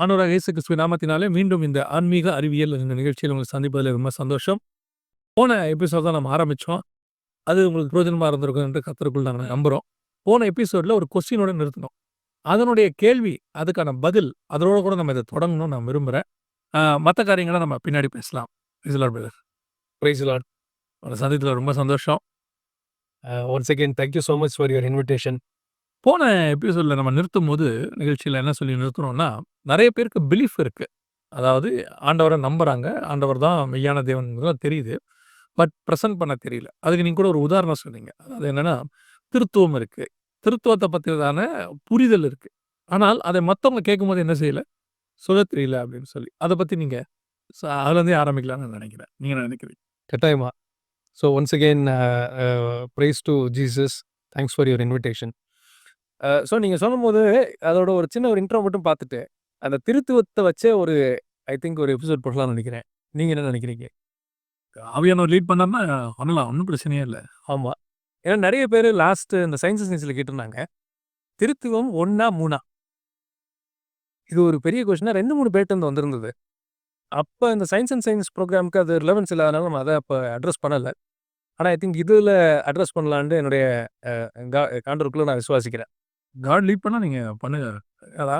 ஆண்டவராக இயேசு கிறிஸ்துவின் நாமத்தினாலே மீண்டும் இந்த ஆன்மீக அறிவியல் இந்த நிகழ்ச்சியில் உங்களை சந்திப்பதில் ரொம்ப சந்தோஷம். போன எபிசோட் தான் நம்ம ஆரம்பிச்சோம். அது உங்களுக்கு பிரயோஜனமா இருந்திருக்கும் என்று கர்த்தருக்குள் நாங்க நம்புறோம். போன எபிசோட்ல ஒரு கொஸ்டினோட நிறுத்தினோம். அதனுடைய கேள்வி, அதுக்கான பதில், அதோட கூட நம்ம இத தொடங்கணும்னு நான் விரும்புறேன். அ மத்த காரியங்கள நம்ம பின்னாடி பேசலாம். Lord brother. Praise the lord. உங்கள சந்தித்ததுல ரொம்ப சந்தோஷம். அ once again thank you so much for your invitation. போன எபிசோடில் நம்ம நிறுத்தும் போது நிகழ்ச்சியில் என்ன சொல்லி நிறுத்துனோம்னா, நிறைய பேருக்கு பிலீஃப் இருக்குது அதாவது ஆண்டவரை நம்புகிறாங்க ஆண்டவர் தான் மெய்யான தேவன் தெரியுது. பட் ப்ரெசன்ட் பண்ண தெரியல. அதுக்கு நீங்கள் கூட ஒரு உதாரணம் சொன்னீங்க. அது என்னென்னா திருத்துவம் இருக்குது திருத்துவத்தை பத்தினதான புரிதல் இருக்குது ஆனால் அதை மற்றவங்க கேட்கும்போது என்ன செய்யலை சொல்லத் தெரியல அப்படின்னு சொல்லி. அதை பற்றி நீங்கள் அதுலேருந்தே ஆரம்பிக்கலாம்னு நினைக்கிறேன் நீங்கள் நினைக்கிறீங்க கட்டாயமா. So once again praise to praise to Jesus. Thanks for your invitation. So நீங்க சொல்லும்போது, அதோட ஒரு சின்ன ஒரு இன்ட்ரோ மட்டும் பார்த்துட்டு, அந்த திருத்துவத்த வச்சே ஒரு ஐ திங்க் ஒரு எபிசோட் போடலாம்னு நெனைக்கிறேன். நீங்க என்ன நெனைக்கிறீங்க? ஆவியானவர் லீட் பண்ணாருன்னா பண்ணலாம். ஒண்ணும் பிரச்சனையே இல்ல. ஆமா. ஏன்னா நெறைய பேரு லாஸ்ட் இந்த சயன்ஸ் அண்ட் சயின்ஸ்ல கேட்டிருந்தாங்க. திருத்துவம் 1ஆ 3ஆ? இது ஒரு பெரிய கொஸ்டினா 2, 3 பேர்ட்டருந்து வந்திருந்தது. அப்ப இந்த சயன்ஸ் அண்ட் சயின்ஸ் ப்ரோகிராம்க்கு அது ரிலவன்ஸ் இல்லாதனால நம்ம அத அப்ப அட்ரஸ் பண்ணல. ஆனா ஐ திங்க் இதுல அட்ரஸ் பண்ணலான்ட்டு என்னுடைய அ கா ஆண்டவருக்குள்ள நான் விசுவாசிக்கிறேன். காட் லீட் பண்ணா நீங்க பண்ணுங்க. ஏன்னா,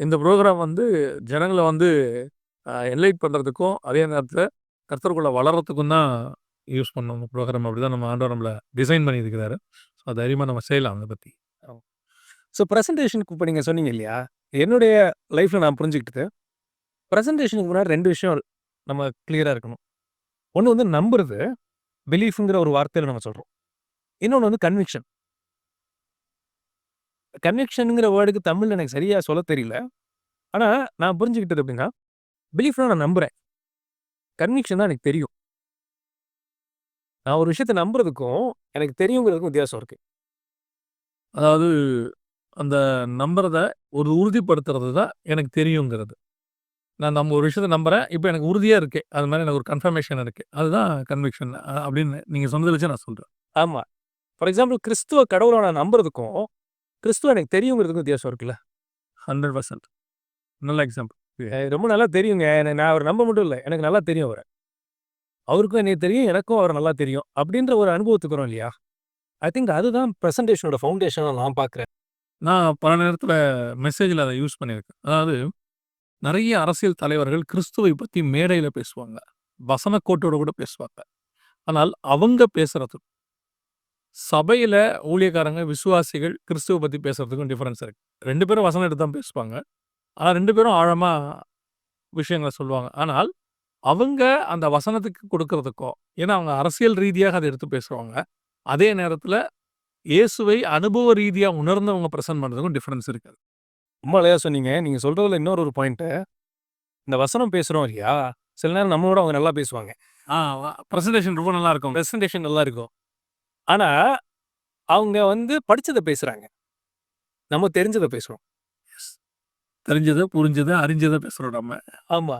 இந்த ப்ரோக்ராம் வந்து ஜனங்களை வந்து என்லைட் பண்ணுறதுக்கும் அதே நேரத்தில் கர்த்தருக்குள்ள வளர்றதுக்கும் தான் யூஸ் பண்ணணும் இந்த அப்படி தான் நம்ம ஆண்டவர் நம்மளை டிசைன் பண்ணியிருக்கிறாரு. ஸோ தைரியமாக நம்ம செய்யலாம் அதை பற்றி ஸோ ப்ரெசன்டேஷனுக்கு இப்போ நீங்கள் சொன்னீங்க இல்லையா? என்னுடைய லைஃப்பில் நான் புரிஞ்சுக்கிட்டது, ப்ரெசன்டேஷனுக்கு முன்னாடி ரெண்டு விஷயம் நம்ம கிளியராக இருக்கணும். ஒன்று வந்து நம்புறது, பிலீஃபுங்கிற ஒரு வார்த்தையில் நம்ம சொல்கிறோம் இன்னொன்று வந்து கன்விக்ஷன். கன்விக்ஷன்ங்கிற வேர்டுக்கு தமிழ்ல எனக்கு சரியா சொல்லத் தெரியல. ஆனா நான் புரிஞ்சுக்கிட்டது எப்படின்னா, பிலீஃப்னா நான் நம்புறேன். கன்விக்ஷன் தான் எனக்கு தெரியும். நான் ஒரு விஷயத்த நம்புறதுக்கும், எனக்கு தெரியுங்கிறதுக்கும் வித்தியாசம் இருக்கு. அதாவது அந்த நம்புறத ஒரு உறுதிப்படுத்துறது தான் எனக்கு தெரியுங்கிறது. நான் நம்ம ஒரு விஷயத்த நம்புறேன். இப்ப எனக்கு உறுதியா இருக்கு. அது மாரி எனக்கு ஒரு கன்ஃபர்மேஷன் இருக்கு. அதுதான் கன்விக்ஷன் அப்படின்னு நீங்க சொன்னத வச்சு நான் சொல்றேன். ஆமா. ஃபார் எக்ஸாம்பிள் கிறிஸ்துவ கடவுளா நான் நம்புறதுக்கும், கிறிஸ்துவ எனக்கு தெரியுங்கிறதுக்கும் வித்தியாசம் இருக்குல்ல? 100% நல்ல எக்ஸாம்பிள். எனக்கு ரொம்ப நல்லா தெரியுங்க. என்ன நான் அவர நம்ப மட்டும் இல்ல. எனக்கு நல்லா தெரியும் அவர. அவருக்கும் என்னைய தெரியும். எனக்கும் அவர நல்லா தெரியும். அப்படின்ற ஒரு அனுபவத்துக்கு வரோம் இல்லையா? ஐ திங்க் அதுதான் பிரசன்டேஷனோட ஃபவுண்டேஷனா நான் பார்க்கிறேன். நான் பல நேரத்தில மெசேஜ்ல அத யூஸ் பண்ணியிருக்கேன். அதாவது நெறைய அரசியல் தலைவர்கள் கிறிஸ்துவை பத்தி மேடையில பேசுவாங்க. வசன கோட்டோட கூட பேசுவாங்க. ஆனால் அவங்க பேசுறதுக்கும், சபையில ஊழியக்காரங்க, விசுவாசிகள் கிறிஸ்துவ பத்தி பேசுறதுக்கும் டிஃபரன்ஸ் இருக்கு. 2 பேரும் வசனம் எடுத்து தான் பேசுவாங்க. ஆனா 2 பேரும் ஆழமா விஷயங்கள சொல்லுவாங்க. ஆனால் அவங்க அந்த வசனத்துக்கு கொடுக்கிறதுக்கும், ஏன்னா அவங்க அரசியல் ரீதியாக அத எடுத்து பேசுவாங்க. அதே நேரத்தில இயேசுவை அனுபவ ரீதியா உணர்ந்தவங்க பிரசன்ட் பண்றதுக்கும் டிஃபரன்ஸ் இருக்கு. ரொம்ப அழகா சொன்னீங்க. நீங்க சொல்றதுல இன்னொரு ஒரு பாயிண்ட்டு, இந்த வசனம் பேசுறோம் இல்லையா? சில நேரம் நம்மளோட அவங்க நல்லா பேசுவாங்க. ஆ பிரசன்டேஷன் ரொம்ப நல்லா இருக்கும். பிரசன்டேஷன் நல்லா இருக்கும். ஆனா, அவங்க வந்து படிச்சத பேசுறாங்க. நம்ம தெரிஞ்சத பேசுறோம். எஸ். தெரிஞ்சத, புரிஞ்சத, அறிஞ்சத பேசுறோம் நம்ம. ஆமா.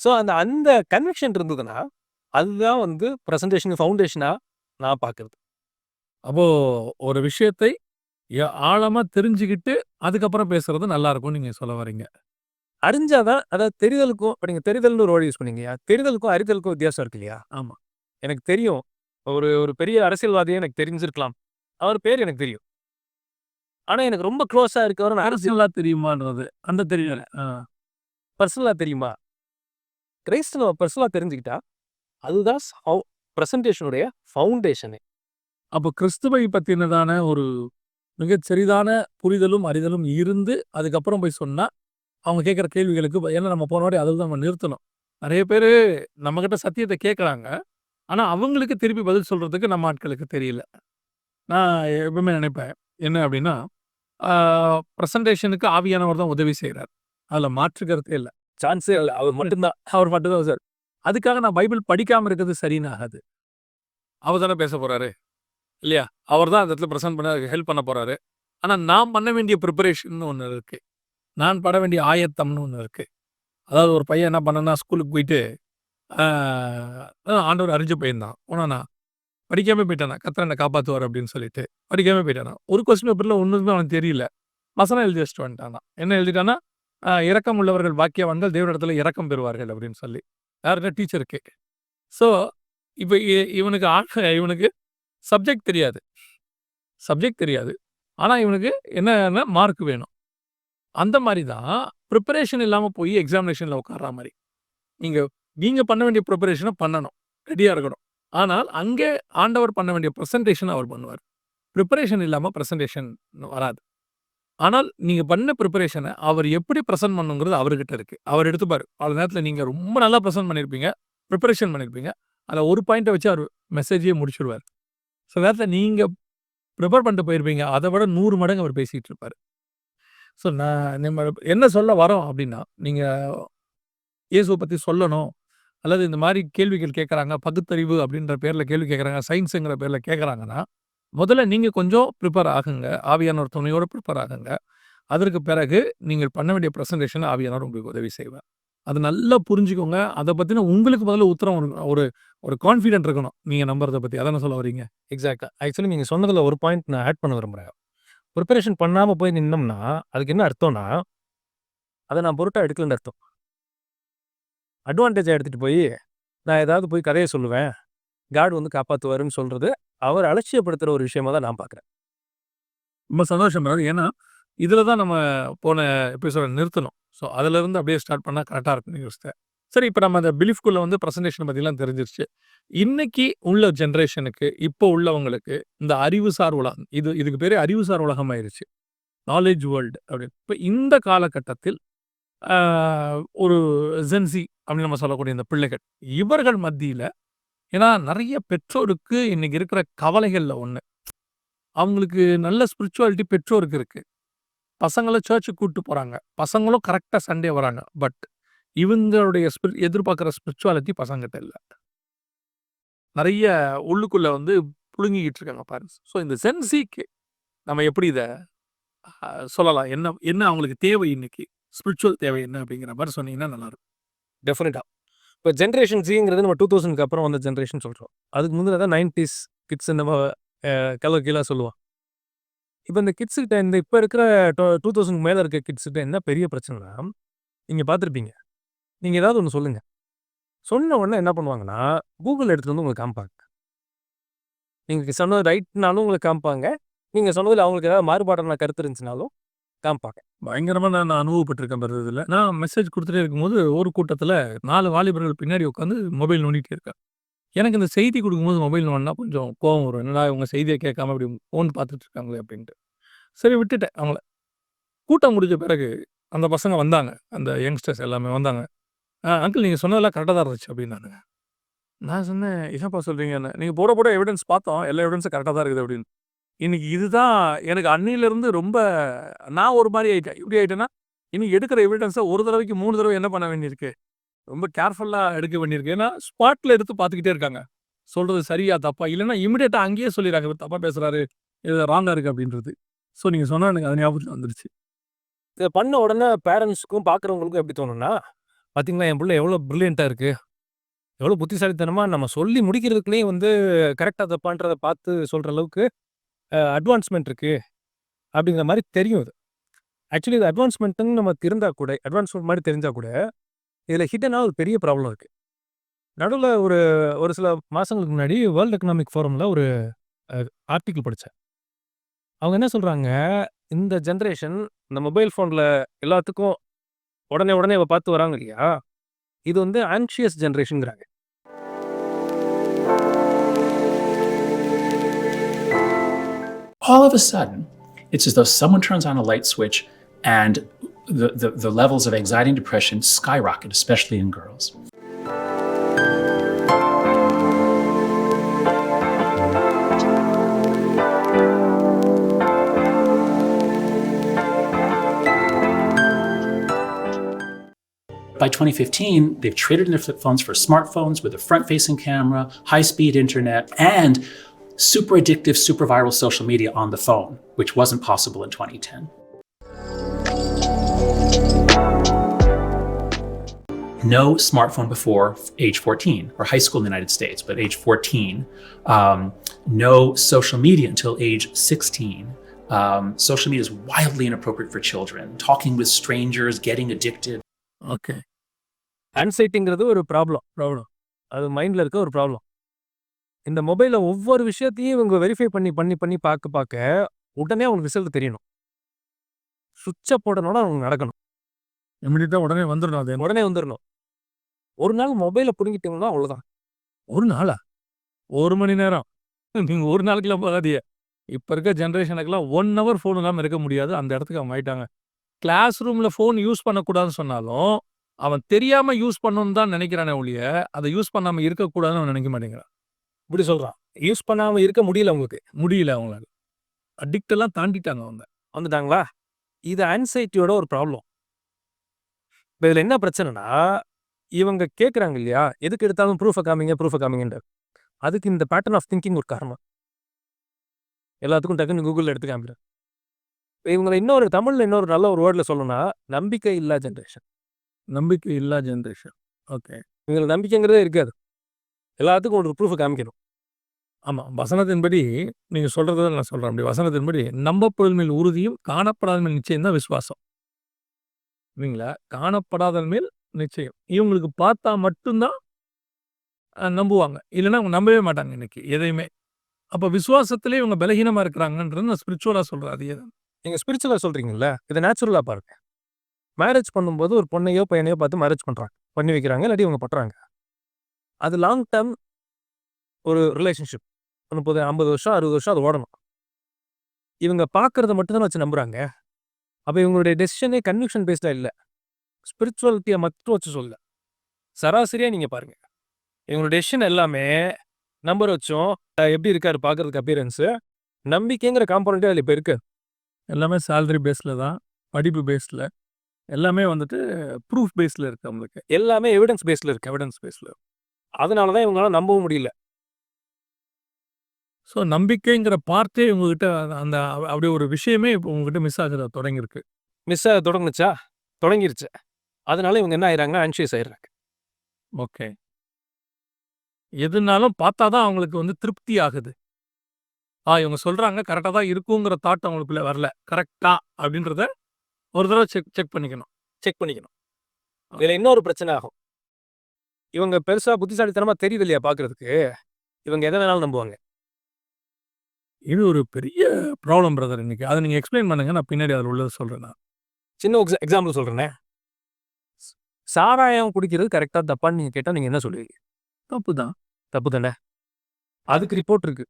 ஸோ அந்த அந்த கன்விக்ஷன் இருந்ததுன்னா, அதுதான் வந்து பிரசன்டேஷன் ஃபவுண்டேஷனா நான் பார்க்கிறது. அப்போ ஒரு விஷயத்தை எ ஆழமா தெரிஞ்சுகிட்டு, அதுக்கப்புறம் பேசுறது நல்லாருக்கும்னு நீங்க சொல்ல வர்றீங்க. அறிஞ்சா தான் அதாவது தெரிதலுக்கும் இப்ப நீங்க தெரிதல்னு ஒரு வேர்ட் யூஸ் பண்ணீங்க இல்லையா? தெரிதலுக்கும் அறிதலுக்கும் வித்தியாசம் இருக்கு இல்லையா? ஆமா. எனக்கு தெரியும். ஒரு ஒரு பெரிய அரசியல்வாதிய எனக்கு தெரிஞ்சிருக்கலாம். அவர் பேர் எனக்கு தெரியும். ஆனா எனக்கு ரொம்ப க்ளோஸா இருக்கவர அரசியல் தெரியுமான்றது. அந்த தெரியல. பர்சனலா தெரியுமா? கிறிஸ்துவ நம்ம பர்சனலா தெரிஞ்சுக்கிட்டா, அதுதான் பிரசன்டேஷனுடைய ஃபவுண்டேஷனே. அப்போ கிறிஸ்துவை பத்தினதான ஒரு மிகச் சிறிதான புரிதலும், அறிதலும் இருந்து, அதுக்கப்புறம் போய் சொன்னா, அவங்க கேட்கிற கேள்விகளுக்கு ஏன்னா நம்ம போன வாட்டி அதில தான் நம்ம நிறுத்துனோம். நெறைய பேரு நம்மகிட்ட சத்தியத்த கேட்கறாங்க. ஆனா அவங்களுக்கு திருப்பி பதில் சொல்றதுக்கு நம்ம ஆட்களுக்கு தெரியல. நான் எப்பவுமே நினைப்பேன். என்ன அப்படின்னா, ஆ பிரசன்டேஷனுக்கு ஆவியானவர் தான் உதவி செய்றார். அதில மாற்று கருத்தே இல்ல. சான்ஸே இல்ல. அவர் மட்டும் தான். அவர் மட்டும் தான் சார். அதுக்காக நான் பைபிள் படிக்காம இருக்கிறது சரின்னு ஆகாது. அவர் தானே பேச போறாரு. இல்லையா? அவர் தான் அந்த இடத்துல பிரசன்ட் பண்ண ஹெல்ப் பண்ண போறாரு. ஆனா நான் பண்ண வேண்டிய பிரிப்பரேஷன்னு ஒண்ணு இருக்கு. நான் பட வேண்டிய ஆயத்தம்னு ஒண்ணு இருக்கு. அதாவது ஒரு பையன் என்ன பண்ணான்னா, ஸ்கூலுக்கு போயிட்டு, ஆண்டவர் அறிஞ்சு போயிருந்தான் தான். படிக்காமல் படிக்காம போயிட்டானா, கர்த்தர் என்ன காப்பாத்துவார் அப்படின்னு சொல்லிட்டு. படிக்காம போயிட்டானா. ஒரு கொஸ்டின் பேப்பர்ல ஒண்ணுமே அவனுக்கு தெரியல. வசனம் எழுதி வச்சுட்டு வந்துட்டானா. என்ன எழுதிட்டான்னா, அ இரக்கம் உள்ளவர்கள் பாக்கியவான்கள் தேவனிடத்தில இரக்கம் பெறுவார்கள் அப்படின்னு சொல்லி. யாருக்கு? டீச்சருக்கு. ஸோ, இப்ப இ இவனுக்கு ஆக இவனுக்கு சப்ஜெக்ட் தெரியாது. சப்ஜெக்ட் தெரியாது. ஆனா இவனுக்கு என்னன்னா மார்க் வேணும். அந்த மாரி தான் பிரிப்பரேஷன் இல்லாம போய் எக்ஸாமினேஷன்ல உட்கார்றா மாரி. நீங்க நீங்கள் பண்ண வேண்டிய ப்ரிப்பரேஷனை பண்ணணும். ரெடியாக இருக்கணும். ஆனால் அங்கே ஆண்டவர் பண்ண வேண்டிய ப்ரெசன்டேஷன் அவர் பண்ணுவார். ப்ரிப்பரேஷன் இல்லாமல் ப்ரெசன்டேஷன் வராது. ஆனால் நீங்கள் பண்ண ப்ரிப்பரேஷனை அவர் எப்படி ப்ரெசென்ட் பண்ணணுங்கிறது அவர்கிட்ட இருக்குது அவர் எடுத்துப்பார் அந்த நேரத்தில் நீங்கள் ரொம்ப நல்லா ப்ரெசென்ட் பண்ணியிருப்பீங்க. ப்ரிப்பரேஷன் பண்ணியிருப்பீங்க. அதில் ஒரு பாயிண்ட்டை வச்சு அவர் மெசேஜையே முடிச்சுடுவார் சில நேரத்தில் நீங்கள் ப்ரிப்பேர் பண்ணிட்டு போயிருப்பீங்க. அதை விட நூறு மடங்கு அவர் பேசிகிட்டு இருப்பார் ஸோ நான் நம்ம என்ன சொல்ல வரோம் அப்படின்னா, நீங்கள் இயேசுவை பற்றி சொல்லணும். அல்லது இந்த மாதிரி கேள்விகள் கேட்குறாங்க பகுத்தறிவு அப்படின்ற பேரில் கேள்வி கேட்குறாங்க சயின்ஸுங்கிற பேரில் கேட்குறாங்கன்னா முதல்ல நீங்கள் கொஞ்சம் ப்ரிப்பேர் ஆகுங்க. ஆவியானவர் துணையோட ப்ரிப்பேர் ஆகுங்க. அதற்கு பிறகு நீங்கள் பண்ண வேண்டிய ப்ரெசன்டேஷன் ஆவியானவர் உங்களுக்கு உதவி செய்வார். அது நல்லா புரிஞ்சுக்கோங்க. அதை பற்றின உங்களுக்கு முதல்ல உத்தரம் ஒரு ஒரு கான்ஃபிடென்ட் இருக்கணும். நீங்கள் நம்புறதை பற்றி அதானே சொல்ல வர்றீங்க? எக்ஸாக்டாக ஆக்சுவலி நீங்கள் சொன்னதில் ஒரு பாயிண்ட் நான் ஆட் பண்ண விரும்புகிறேன் ப்ரிப்பரேஷன் பண்ணாமல் போய் நின்னோம்னா, அதுக்கு என்ன அர்த்தம்னா, அதை நான் பொருட்டாக எடுக்கலன்னு அர்த்தம். அட்வான்டேஜாக எடுத்துகிட்டு போய் நான் ஏதாவது போய் கதையை சொல்லுவேன். காட் வந்து காப்பாற்றுவாருன்னு சொல்கிறது அவர் அலட்சியப்படுத்துகிற ஒரு விஷயமா தான் நான் பார்க்குறேன். ரொம்ப சந்தோஷம் ஏன்னா, இதில் தான் நம்ம போன எபிசோட நிறுத்தணும். ஸோ, அதுலருந்து அப்படியே ஸ்டார்ட் பண்ணால் கரெக்டாக இருக்கும்னு யோசித்தேன் சரி இப்போ நம்ம அந்த பிலீஃப்குள்ள வந்து ப்ரெசன்டேஷன் பற்றிலாம் தெரிஞ்சிருச்சு. இன்னைக்கு உள்ள ஜென்ரேஷனுக்கு இப்போ உள்ளவங்களுக்கு இந்த அறிவுசார் உலகம் இது இதுக்கு பேரே அறிவுசார் உலகம் ஆயிருச்சு. நாலேஜ் வேர்ல்டு அப்படின்னு. இப்போ இந்த காலகட்டத்தில் ஒரு ஜென்சி அப்படின்னு நம்ம சொல்லக்கூடிய இந்த பிள்ளைகள். இவர்கள் மத்தியில் ஏன்னா நிறைய பெற்றோருக்கு இன்னைக்கு இருக்கிற கவலைகளில் ஒன்று அவங்களுக்கு நல்ல ஸ்பிரிச்சுவாலிட்டி பெற்றோருக்கு இருக்குது பசங்களை சர்ச்சுக்கு கூப்பிட்டு போகிறாங்க பசங்களும் கரெக்டாக சண்டே வராங்க. பட் இவங்களுடைய ஸ்பிரி எதிர்பார்க்குற ஸ்பிரிச்சுவாலிட்டி பசங்ககிட்ட இல்லை நிறைய உள்ளுக்குள்ளே வந்து புழுங்கிக்கிட்டு இருக்காங்க பேரண்ட்ஸ். ஸோ இந்த சென்சிக்கு நம்ம எப்படி இதை சொல்லலாம்? என்ன என்ன அவங்களுக்கு தேவை இன்னைக்கு? ஸ்பிரிச்சுவல் தேவை என்ன அப்படிங்கிற மாதிரி சொன்னீங்கன்னா நல்லாயிருக்கும் டெஃபினட்டாக இப்போ ஜென்ரேஷன் ஜிங்கிறது நம்ம 2000க்கு அப்புறம் வந்த ஜென்ரேஷன் சொல்கிறோம் அதுக்கு முந்தின தான் 90ஸ் கிட்ஸ் நம்ம அ கலோக்கியலா சொல்லுவோம். இப்போ இந்த கிட்ஸ்கிட்ட இந்த இப்போ இருக்கிற டூ டூ தௌசண்ட் மேலே இருக்க கிட்ஸ்கிட்ட என்ன பெரிய பிரச்சனைனா, நீங்கள் பார்த்துருப்பீங்க. நீங்கள் ஏதாவது ஒன்று சொல்லுங்கள் சொன்ன உடனே என்ன பண்ணுவாங்கன்னா, கூகுள் எடுத்துகிட்டு வந்து உங்களுக்கு காமிப்பாங்க. நீங்கள் சொன்னது ரைட்னாலும் உங்களுக்கு காமிப்பாங்க. நீங்கள் சொன்னதில் அவங்களுக்கு ஏதாவது மாறுபாடான கருத்து இருந்துச்சுனாலும் காமிப்பாங்க. பயங்கரமா நான் நான் அனுபவப்பட்டுருக்கேன் பிரதர் நான் மெசேஜ் கொடுத்துட்டே இருக்கும்போது, ஒரு கூட்டத்தில் நாலு வாலிபர்கள் பின்னாடி உட்காந்து மொபைல் நோண்டிட்டே இருக்கேன் எனக்கு இந்த செய்தி கொடுக்கும்போது மொபைல் நோண்டுனா கொஞ்சம் கோவம் வரும். என்னடா இவங்க செய்தியை கேட்காம இப்படி ஃபோன் பார்த்துட்டு இருக்காங்களே அப்படின்ட்டு. சரி விட்டுட்டேன் அவங்கள. கூட்டம் முடிஞ்ச பிறகு அந்த பசங்க வந்தாங்க. அந்த யங்ஸ்டர்ஸ் எல்லாமே வந்தாங்க. ஆ அங்கிள் நீங்கள் சொன்னதெல்லாம் கரெக்டாக தான் இருந்துச்சு" அப்படின்னு நான் சொன்னேன், "என்னப்பா என்ன நீங்கள் போட போட எவிடன்ஸ் பார்த்தோம். எல்லா எவிடன்ஸும் கரெக்டாக தான் இருக்குது" அப்படின்னு. இன்னைக்கு இதுதான் எனக்கு அன்னையிலேருந்து ரொம்ப நான் ஒரு மாதிரி ஆயிட்டேன். இப்படி ஆயிட்டேன்னா, இன்றைக்கி எடுக்கிற எவிடன்ஸை ஒரு தடவைக்கு மூணு தடவை என்ன பண்ண வேண்டியிருக்கு? ரொம்ப கேர்ஃபுல்லாக எடுக்க வேண்டியிருக்கு. ஏன்னா, ஸ்பாட்டில் எடுத்து பார்த்துக்கிட்டே இருக்காங்க. சொல்கிறது சரியா? தப்பா? இல்லைன்னா இமிடியேட்டாக அங்கேயே சொல்லிடுறாங்க இவர் தப்பா பேசுகிறாரு இது ராங்காக இருக்கு அப்படின்றது. ஸோ நீங்கள் சொன்னால் எனக்கு அது ஞாபகத்துக்கு வந்துருச்சு. இதை பண்ண உடனே பேரண்ட்ஸ்க்கும் பார்க்குறவங்களுக்கும் எப்படி தோணும்னா, "பார்த்தீங்களா என் பிள்ளை எவ்வளோ ப்ரில்லியண்ட்டாக இருக்குது எவ்வளோ புத்திசாலித்தனமாக நம்ம சொல்லி முடிக்கிறதுக்குனே வந்து கரெக்டாக தப்பான்றதை பார்த்து சொல்கிற அளவுக்கு அட்வான்ஸ்மெண்ட் இருக்குது அப்படிங்கிற மாதிரி தெரியும் இது. ஆக்சுவலி இது அட்வான்ஸ்மெண்ட்டுன்னு நமக்கு இருந்தால் கூட அட்வான்ஸ்மெண்ட் மாதிரி தெரிஞ்சால் கூட, இதில் ஹிட்டனா ஒரு பெரிய ப்ராப்ளம் இருக்குது நடுவில் ஒரு ஒரு சில மாதங்களுக்கு முன்னாடி வேர்ல்டு எக்கனாமிக் ஃபோரமில் ஒரு ஆர்டிக்கிள் படித்தேன் அவங்க என்ன சொல்கிறாங்க இந்த ஜென்ரேஷன் இந்த மொபைல் ஃபோனில் எல்லாத்துக்கும் உடனே உடனே இவ பார்த்து வராங்க இல்லையா? இது வந்து ஆங்ஷியஸ் ஜென்ரேஷனுங்கிறாங்க all of a sudden, it's as though someone turns on a light switch and the, the, the levels of anxiety and depression skyrocket, especially in girls. By 2015, they've traded in their flip phones for smartphones with a front facing camera, high speed internet, and super addictive, super viral social media on the phone, which wasn't possible in 2010. No smartphone before age 14 or high school in the United States, but age 14. Um, no social media until age 16. Um, social media is wildly inappropriate for children. Talking with strangers, getting addicted. Okay. ஆன்சைட்டிங்கிறது ஒரு problem. Problem. அது மைண்ட்ல இருக்க ஒரு problem. இந்த மொபைல்ல ஒவ்வொரு விஷயத்தையும் இவங்க வெரிஃபை பண்ணி, பண்ணி, பண்ணி பாக்க, பாக்க உடனே அவங்களுக்கு ரிசல்ட் தெரியணும். சுவிட்ச போடணும்னா அவங்க நடக்கணும். இமிடியேட்டா உடனே வந்துரணும் அது. உடனே வந்துரணும். ஒரு நாள் மொபைல புடுங்கிட்டீங்கன்னா அவ்வளோதான். ஒரு நாளா? 1 மணி நேரம். நீங்க ஒரு நாளைக்குலாம் போகாதீங்க. இப்ப இருக்க ஜெனரேஷனுக்குலாம் 1 ஹவர் ஃபோன் இல்லாம இருக்க முடியாது. அந்த இடத்துக்கு அவங்க ஆயிட்டாங்க. கிளாஸ் ரூம்ல ஃபோன் யூஸ் பண்ணக்கூடாதுன்னு சொன்னாலும், அவன் தெரியாம யூஸ் பண்ணணும்னு தான் நினைக்கிறானே ஒழிய, அத யூஸ் பண்ணாம இருக்கக்கூடாதுன்னு அவன் நினைக்க மாட்டேங்கிறான். இப்படி சொல்றான். யூஸ் பண்ணாம இருக்க முடியல அவங்களுக்கு. முடியல அவங்களால. அடிக்ட் எல்லாம் தாண்டிட்டாங்க அவங்க. வந்துட்டாங்களா? இது ஆன்சைட்டியோட ஒரு ப்ராப்ளம். இப்ப இதுல என்ன பிரச்சனைன்னா, இவங்க கேட்கறாங்க இல்லையா? எதுக்கு எடுத்தாலும் ப்ரூஃப காமிங்க, ப்ரூஃப காமிங்கன்ட்டு. அதுக்கு இந்த பேட்டர்ன் ஆஃப் திங்கிங் ஒரு காரணம். எல்லாத்துக்கும் டக்குன்னு கூகுள்ல எடுத்து காமிக்கிறேன். இவங்கள இன்னொரு தமிழ்ல இன்னொரு நல்ல ஒரு வேர்ட்ல சொல்லணும்னா, நம்பிக்கை இல்லா ஜெனரேஷன். நம்பிக்கை இல்லா ஜெனரேஷன். ஓகே. இவங்களுக்கு நம்பிக்கைங்கிறதே இருக்காது. எல்லாத்துக்கும் ஒரு ப்ரூஃப காமிக்கணும். ஆமா. வசனத்தின்படி நீங்க சொல்றத நான் சொல்றேன். அப்படி வசனத்தின்படி நம்பப்பொருள் மேல் உறுதியும், காணப்படாத மேல் நிச்சயம் தான் விசுவாசம். இல்லைங்களா? காணப்படாத மேல் நிச்சயம். இவங்களுக்கு பார்த்தா மட்டும் தான் அ நம்புவாங்க. இல்லன்னா அவங்க நம்பவே மாட்டாங்க இன்னைக்கு எதையுமே. அப்ப விசுவாசத்திலே இவங்க பலகீனமா இருக்கிறாங்கன்றது நான் ஸ்பிரிச்சுவலா சொல்றேன். அதே தான். நீங்க ஸ்பிரிச்சுவலா சொல்றீங்கல்ல, இத நேச்சுரலா பாருங்க. மேரேஜ் பண்ணும்போது ஒரு பொண்ணையோ, பையனையோ பார்த்து மேரேஜ் பண்றாங்க. பண்ணி வைக்கிறாங்க. இல்லாட்டி இவங்க பண்றாங்க. அது லாங் டெர்ம் ஒரு ரிலேஷன்ஷிப். 30, 50 வருஷம், 60 வருஷம் அது ஓடணும். இவங்க பார்க்குறத மட்டும்தான் வச்சு நம்புறாங்க. அப்போ இவங்களுடைய டெசிஷனே கன்விக்ஷன் பேஸ்டாக இல்ல. ஸ்பிரிச்சுவாலிட்டியை மட்டும் வச்சு சொல்ல சராசரியா நீங்க பாருங்க. இவங்களோட டெசிஷன் எல்லாமே நம்பர் வச்சும், எப்படி இருக்காரு பார்க்குறதுக்கு அப்பியரன்ஸு, நம்பிக்கைங்கிற காம்பனண்ட்டே அதில் இப்போ இருக்கு. எல்லாமே சேலரி பேஸ்ல தான். படிப்பு பேஸ்ல. எல்லாமே வந்துட்டு ப்ரூஃப் பேஸ்ல இருக்கு அவங்களுக்கு. எல்லாமே எவிடன்ஸ் பேஸ்ல இருக்கு. எவிடன்ஸ் பேஸ்ல. அதனால தான் இவங்களால நம்பவும் முடியல. ஸோ நம்பிக்கைங்கிற பார்ட்டே இவங்ககிட்ட அந்த அப்படி ஒரு விஷயமே இப்போ உங்ககிட்ட மிஸ் ஆகுற தொடங்கியிருக்கு. மிஸ் ஆக தொடங்குனுச்சா? தொடங்கிருச்சு. அதனால இவங்க என்ன ஆயிடுறாங்கன்னா, ஆன்ஷியஸ் ஆயிடுறாங்க. ஓகே. எதுனாலும் பார்த்தா தான் அவங்களுக்கு வந்து திருப்தி ஆகுது. ஆ இவங்க சொல்றாங்க கரெக்ட்டா தான் இருக்குங்கிற தாட் அவங்களுக்குள்ள வரல. கரெக்ட்டா அப்படின்றத ஒரு தடவ செக் செக் பண்ணிக்கணும். செக் பண்ணிக்கணும். இதுல இன்னொரு பிரச்சனை ஆகும். இவங்க பெருசா புத்திசாலித்தனமா தெரியுது இல்லையா பார்க்கறதுக்கு, இவங்க எத வேணாலும் நம்புவாங்க. இது ஒரு பெரிய ப்ராப்ளம் பிரதர் இன்னைக்கு. அத நீங்க எக்ஸ்ப்ளைன் பண்ணுங்க. நான் பின்னாடி அதுல உள்ளத சொல்றேன் நான். சின்ன எக்ஸா எக்ஸாம்பிள் சொல்றேனே. ஸ் சாராயம் குடிக்கிறது கரெக்ட்டா, தப்பான்னு நீங்க கேட்டா நீங்க என்ன சொல்லுவீங்க? தப்பு தான். தப்பு தானே? அதுக்கு ரிப்போர்ட் இருக்கு.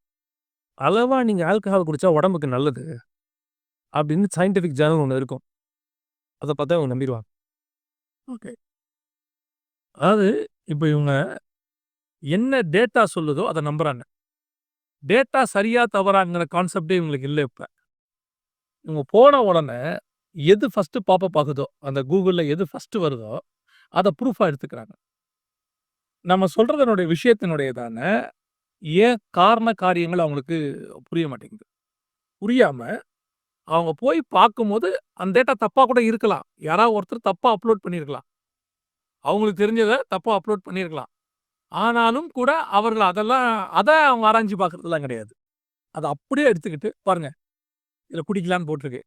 அளவா நீங்க ஆல்கஹால் குடிச்சா உடம்புக்கு நல்லது. அப்படின்னு சயன்டிஃபிக் ஜர்னல் ஒண்ணு இருக்கும். அத பார்த்தா இவங்க நம்பிருவாங்க. ஓகே. அதாவது இப்போ இவங்க என்ன டேட்டா சொல்லுதோ அதை நம்புறாங்க. டேட்டா சரியா, தவறாங்கிற கான்செப்ட்டே இவங்களுக்கு இல்லை இப்போ இவங்க போன உடனே எது ஃபஸ்ட்டு பாப்பப் ஆகுதோ, அந்த கூகுளில் எது ஃபஸ்ட்டு வருதோ, அதை ப்ரூஃபாக எடுத்துக்கிறாங்க. நம்ம சொல்றதனுடைய விஷயத்தினுடையதான ஏன் காரண காரியங்கள் அவங்களுக்கு புரிய மாட்டேங்குது. புரியாமல் அவங்க போய் பார்க்கும்போது அந்த டேட்டா தப்பாக கூட இருக்கலாம். யாராவது ஒருத்தர் தப்பாக அப்லோட் பண்ணியிருக்கலாம். அவங்களுக்கு தெரிஞ்சத தப்பா அப்லோட் பண்ணியிருக்கலாம். ஆனாலும் கூட அவர்கள் அதெல்லாம் அத அவங்க ஆராய்ஞ்சு பார்க்கறதெல்லாம் கிடையாது. அத அப்படியே எடுத்துக்கிட்டு பாருங்க. இதுல குடிக்கலான்னு போட்டிருக்கு.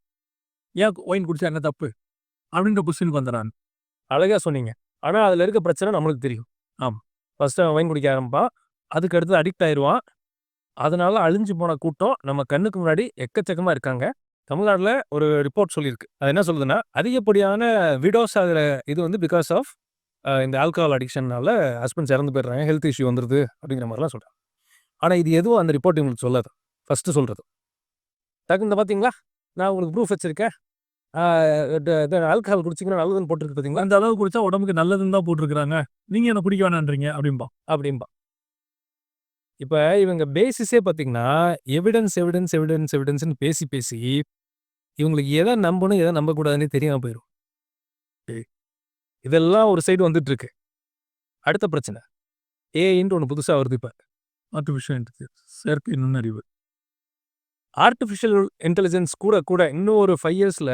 ஏன் ஒயின் குடிச்சா என்ன தப்பு? அப்படின்ற கொஸ்டினுக்கு வந்துர்றாங்க. அழகா சொன்னீங்க. ஆனா அதுல இருக்க பிரச்சனை நம்மளுக்கு தெரியும். ஆமா. ஃபர்ஸ்ட் அவன் ஒயின் குடிக்க ஆரம்பிப்பான். அதுக்கு அடுத்து அடிக்ட் ஆயிருவான். அதனால அழிஞ்சு போன கூட்டம் நம்ம கண்ணுக்கு முன்னாடி எக்கச்சக்கமா இருக்காங்க. தமிழ்நாடுல ஒரு ரிப்போர்ட் சொல்லியிருக்கு. அது என்ன சொல்லுதுன்னா, அதிகப்படியான விடோஸ் ஆகுற இது வந்து பிகாஸ் ஆஃப் இந்த ஆல்கஹால் அடிக்ஷன்னால ஹஸ்பண்ட்ஸ் இறந்து போயிடுறாங்க. ஹெல்த் இஷ்யூ வந்துருது அப்படிங்கிற மாரிலாம் சொல்றாங்க. ஆனா இது எதுவும் அந்த ரிப்போர்ட் இவங்களுக்கு சொல்லாது. ஃபர்ஸ்ட் சொல்றது. டக்குன்னு பார்த்தீங்களா? நான் உங்களுக்கு ப்ரூஃப் வச்சிருக்கேன். ஆல்கஹால் குடிச்சீங்கன்னா நல்லதுன்னு போட்டிருக்கு பார்த்தீங்களா? அந்த அளவு குடிச்சா உடம்புக்கு நல்லதுன்னு தான் போட்டிருக்காங்க. நீங்க என்ன குடிக்க வேணான்றீங்க அப்படிம்பான். அப்படிம்பான். இப்ப இவங்க பேசிஸே பார்த்தீங்கன்னா, எவிடன்ஸ், எவிடன்ஸ், எவிடன்ஸ், எவிடன்ஸ்ன்னு பேசி, பேசி இவங்களுக்கு எத நம்பணும், எத நம்பக்கூடாதுன்னே தெரியாம போயிரும். இதெல்லாம் ஒரு சைடு வந்துட்டு இருக்கு. அடுத்த பிரச்சனை. ஏஐன்ட்டு ஒண்ணு புதுசா வருது இப்ப. ஆர்டிஃபிஷியல் இன்டெலிஜென்ஸ் செயற்கை நுண்ணறிவு. ஆர்டிஃபிஷியல் இன்டெலிஜென்ஸ் கூட கூட இன்னும் ஒரு 5 இயர்ஸ்ல